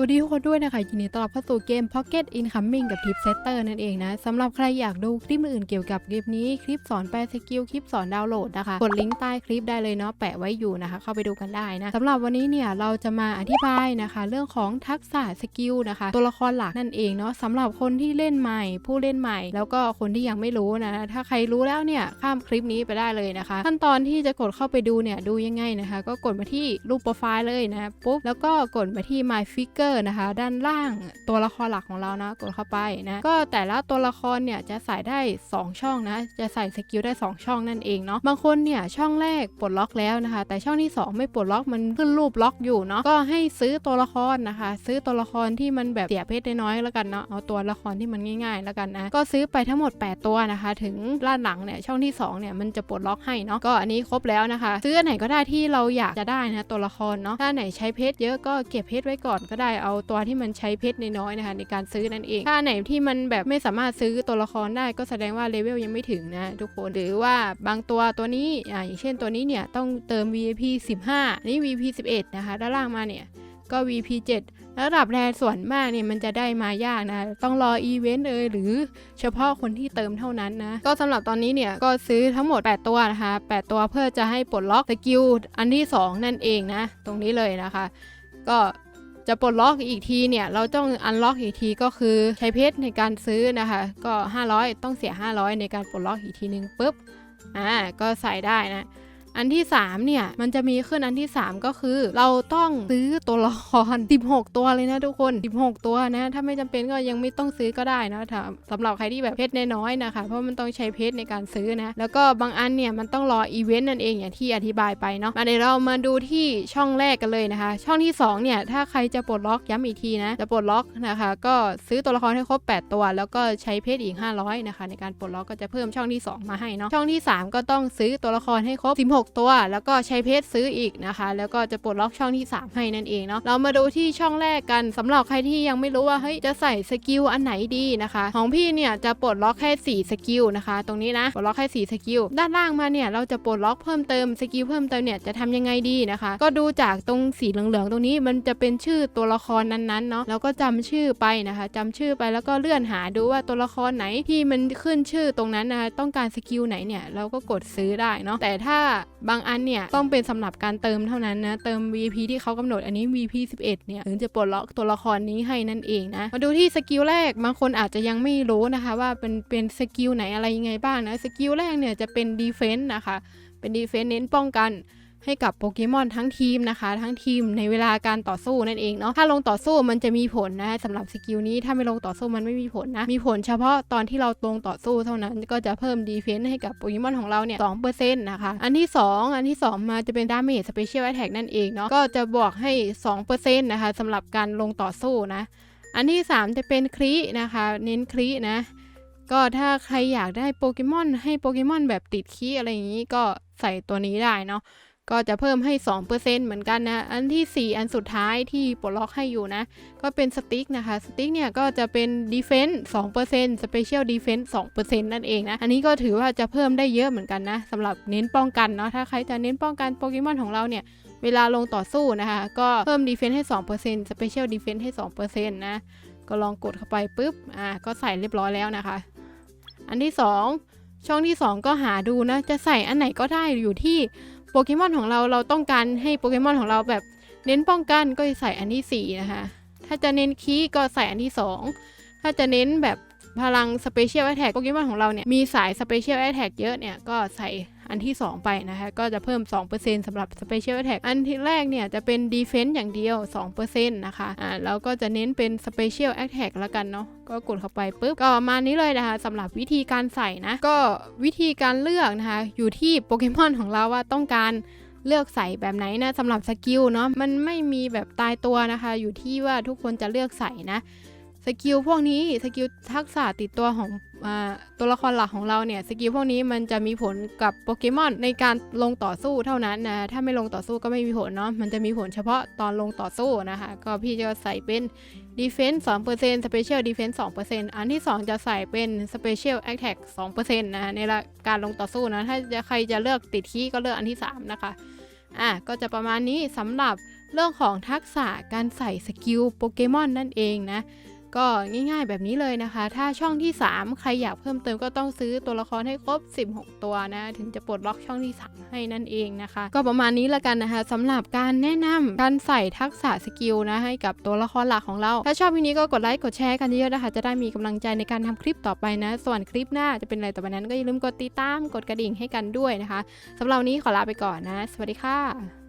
วัสดีทุกคนด้วยนะคะ ยินดีต้อนรับเข้าสู่เกม Pocket Incoming กับ Tip Setter นั่นเองนะสำหรับใครอยากดูคลิปอื่นๆเกี่ยวกับเกมนี้ คลิปสอนแปลสกิล คลิปสอนดาวน์โหลดนะคะ กดลิงก์ใต้คลิปได้เลยเนาะแปะไว้อยู่นะคะ เข้าไปดูกันได้นะสำหรับวันนี้เนี่ยเราจะมาอธิบายนะคะ เรื่องของทักษะสกิลนะคะ ตัวละครหลักนั่นเองเนาะสำหรับคนที่เล่นใหม่ ผู้เล่นใหม่ แล้วก็คนที่ยังไม่รู้นะถ้าใครรู้แล้วเนี่ยข้ามคลิปนี้ไปได้เลยนะคะ ขั้นตอนที่จะกดเข้าไปดูเนี่ยดูยังไงนะคะ ก็กดมาที่รูปโปรไฟล์เลยนะปุ๊บแล้วก็กดมาที่ My Figure นะคะ ด้านล่างตัวละครหลักของเรานะกดเข้าไปนะก็แต่ละตัวละครเนี่ยจะใส่ได้ 2 ช่องนะ จะใส่สกิลได้ 2 ช่องนั่นเองเนาะบางคนเนี่ยช่องแรกปลดล็อกแล้วนะคะ แต่ช่องที่ 2 ไม่ปลดล็อกมันขึ้นรูปล็อกอยู่เนาะก็ให้ซื้อตัวละครนะคะ ซื้อตัวละครที่มันแบบเสียเพชรน้อยๆแล้วกันเนาะเอาตัวละครที่มันง่ายๆแล้วกันนะก็ซื้อไปทั้งหมด 8 ตัวนะคะ ถึงด้านหลังเนี่ยช่องที่2เนี่ยมันจะปลดล็อกให้เนาะก็อันนี้ครบแล้วนะคะ ซื้อไหนก็ได้ที่เราอยากจะได้นะตัวละครเนาะถ้าไหนใช้เพชรเยอะก็เก็บเพชรไว้ก่อนก็ได้เอาตัวที่มันใช้เพชรน้อยๆนะคะในการซื้อนั่นเอง ถ้าไหนที่มันแบบไม่สามารถซื้อตัวละครได้ก็แสดงว่าเลเวลยังไม่ถึงนะทุกคนหรือว่าบางตัวตัวนี้อ่าอย่างเช่นตัวนี้เนี่ยต้องเติม VIP 15 นี่ VIP 11 นะคะ ด้านล่างมาเนี่ยก็ VP 7ระดับแรส่วนมากเนี่ยมันจะได้มายากนะ ต้องรออีเวนต์เอยหรือเฉพาะคนที่เติมเท่านั้นนะ ก็สำหรับตอนนี้เนี่ยก็ซื้อทั้งหมด 8 ตัวนะคะ 8 ตัวเพื่อจะให้ปลดล็อกสกิลอันที่ 2 นั่นเองนะ ตรงนี้เลยนะคะ ก็ จะปลดล็อกอีกทีเนี่ยเราต้องอันล็อกอีกทีก็คือใช้เพชรในการซื้อนะคะ ก็ 500 ต้องเสีย 500 ในการปลดล็อกอีกทีนึงปุ๊บอ่าก็ใส่ได้นะ อันที่ 3 เนี่ย มันจะมีขึ้นอันที่ 3 ก็คือ เราต้องซื้อตัวละคร 16 ตัวเลยนะทุกคน 16 ตัวนะ ถ้าไม่จำเป็นก็ยังไม่ต้องซื้อก็ได้นะถ้าสำหรับใครที่แบบเพชรน้อยๆนะคะ เพราะมันต้องใช้เพชรในการซื้อนะ แล้วก็บางอันเนี่ยมันต้องรออีเวนต์นั่นเองอย่างที่อธิบายไปเนาะมาเดี๋ยวเรามาดูที่ช่องแรกกันเลยนะคะ ช่องที่ 2 เนี่ย ถ้าใครจะปลดล็อกย้ำอีกทีนะ จะปลดล็อกนะคะ ก็ซื้อตัวละครให้ครบ 8 ตัว แล้วก็ใช้เพชรอีก 500 นะคะ ในการปลดล็อกก็จะเพิ่มช่องที่ 2 มาให้เนาะ ช่องที่ 3 ก็ต้องซื้อตัวละครให้ครบ 16ตัว แล้วก็ใช้เพชรซื้ออีกนะคะ แล้วก็จะปลดล็อกช่องที่ 3 ให้นั่นเองเนาะเรามาดูที่ช่องแรกกันสำหรับใครที่ยังไม่รู้ว่าเฮ้ยจะใส่สกิลอันไหนดีนะคะ ของพี่เนี่ยจะปลดล็อกแค่ 4 สกิลนะคะ ตรงนี้นะปลดล็อกแค่ 4 สกิลด้านล่างมาเนี่ยเราจะปลดล็อกเพิ่มเติมสกิลเพิ่มเติมเนี่ยจะทำยังไงดีนะคะ ก็ดูจากตรงสีเหลืองๆตรงนี้มันจะเป็นชื่อตัวละครนั้นๆเนาะแล้วก็จำชื่อไปนะคะจำชื่อไปแล้วก็เลื่อนหาดูว่าตัวละครไหนที่มันขึ้นชื่อตรงนั้นนะคะต้องการสกิลไหนเนี่ยเราก็กดซื้อได้เนาะแต่ถ้าบางอันเนี่ยต้องเป็นสำหรับการเติมเท่านั้นนะ เติม VP ที่เขากำหนดอันนี้ VP 11 เนี่ยถึงจะปลดล็อกตัวละครนี้ให้นั่นเองนะ มาดูที่สกิลแรกบางคนอาจจะยังไม่รู้นะคะ ว่าเป็นเป็นสกิลไหนอะไรยังไงบ้างนะ สกิลแรกเนี่ยจะเป็น Defense นะคะ เป็น Defense เน้นป้องกัน ให้กับโปเกมอนทั้งทีมนะคะ ทั้งทีมในเวลาการต่อสู้นั่นเองเนาะถ้าลงต่อสู้มันจะมีผลนะสำหรับสกิลนี้ถ้าไม่ลงต่อสู้มันไม่มีผลนะ มีผลเฉพาะตอนที่เราลงต่อสู้เท่านั้น ก็จะเพิ่มดีเฟนซ์ให้กับโปเกมอนของเราเนี่ย2%นต์นะคะอันที่ 2 อันที่ 2 มาจะเป็นดาเมจสเปเชียลแอทแทกนั่นเองเนาะก็จะบวกให้2%นะคะสำหรับการลงต่อสู้นะอันที่ 3 จะเป็นครีนะคะ เน้นครีนะ ก็ถ้าใครอยากได้โปเกมอนให้โปเกมอนแบบติดคีอะไรอย่างนี้ก็ใส่ตัวนี้ได้เนาะ ก็จะเพิ่มให้ 2%เหมือนกันนะ อันที่ 4 อันสุดท้ายที่ปลดล็อกให้อยู่นะ ก็เป็นสติ๊กนะคะ สติ๊กเนี่ยก็จะเป็น Defense 2% Special Defense 2%นั่นเองนะ อันนี้ก็ถือว่าจะเพิ่มได้เยอะเหมือนกันนะสำหรับเน้นป้องกันเนาะ ถ้าใครจะเน้นป้องกันโปเกมอนของเราเนี่ย เวลาลงต่อสู้นะคะ ก็เพิ่ม Defense ให้ 2% Special Defense ให้ 2%นะ ก็ลองกดเข้าไปปุ๊บ อ่า ก็ใส่เรียบร้อยแล้วนะคะ อันที่ 2 ช่องที่ 2 ก็หาดูนะ จะใส่อันไหนก็ได้อยู่ที่ เกมอนของเราเราต้องการให้โปเกมอนของเราแบบเน้นป้องกันก็ใส่อันที่ 4 นะคะ ถ้าจะเน้นคีก็ใส่อันที่ 2 ถ้าจะเน้นแบบพลังสเปเชียลแอทแทกโปเกมอนของเราเนี่ยมีสายสเปเชียลแอทแทกเยอะเนี่ยก็ใส่ อันที่ 2 ไปนะคะก็จะเพิ่ม 2%สำหรับ Special Attack อันที่แรกเนี่ยจะเป็น Defense อย่างเดียว 2%นะคะอ่าแล้วก็จะเน้นเป็น Special Attack ล้วกันเนาะก็กดเข้าไปปุ๊บก็ประมาณนี้เลยนะคะสำหรับวิธีการใส่นะ ก็วิธีการเลือกนะคะอยู่ที่โปเกมอนของเราว่าต้องการเลือกใส่แบบไหนนะสำหรับสกิลเนาะมันไม่มีแบบตายตัวนะคะ อยู่ที่ว่าทุกคนจะเลือกใส่นะ สกิลพวกนี้สกิลทักษะติดตัวของอตัวละครหลักของเราเนี่ยสกิลพวกนี้มันจะมีผลกับโปเกมอนในการลงต่อสู้เท่านั้นนะถ้าไม่ลงต่อสู้ก็ไม่มีผลเนาะมันจะมีผลเฉพาะตอนลงต่อสู้นะคะก็พี่จะใส่เป็น Defense 2% Special Defense 2%อันที่ 2 จะใส่เป็น Special Attack 2%นะในการลงต่อสู้นะถ้าจะใครจะเลือกติดขี้ก็เลือกอันที่ 3 นะคะอะก็จะประมาณนี้สำหรับเรื่องของทักษะการใส่สกิลโปเกมอนนั่นเองนะ ก็ง่ายๆแบบนี้เลยนะคะ ถ้าช่องที่ 3 ใครอยากเพิ่มเติมก็ต้องซื้อตัวละครให้ครบ 16 ตัวนะ ถึงจะปลดล็อกช่องที่ 3 ให้นั่นเองนะคะ ก็ประมาณนี้ละกันนะคะสำหรับการแนะนำการใส่ทักษะสกิลนะให้กับตัวละครหลักของเรา ถ้าชอบวิดีโอนี้ก็กดไลค์กดแชร์กันเยอะๆนะคะ จะได้มีกำลังใจในการทำคลิปต่อไปนะ ส่วนคลิปหน้าจะเป็นอะไรต่อไปนั้นก็อย่าลืมกดติดตามกดกระดิ่งให้กันด้วยนะคะสำหรับวันนี้ขอลาไปก่อนนะ สวัสดีค่ะ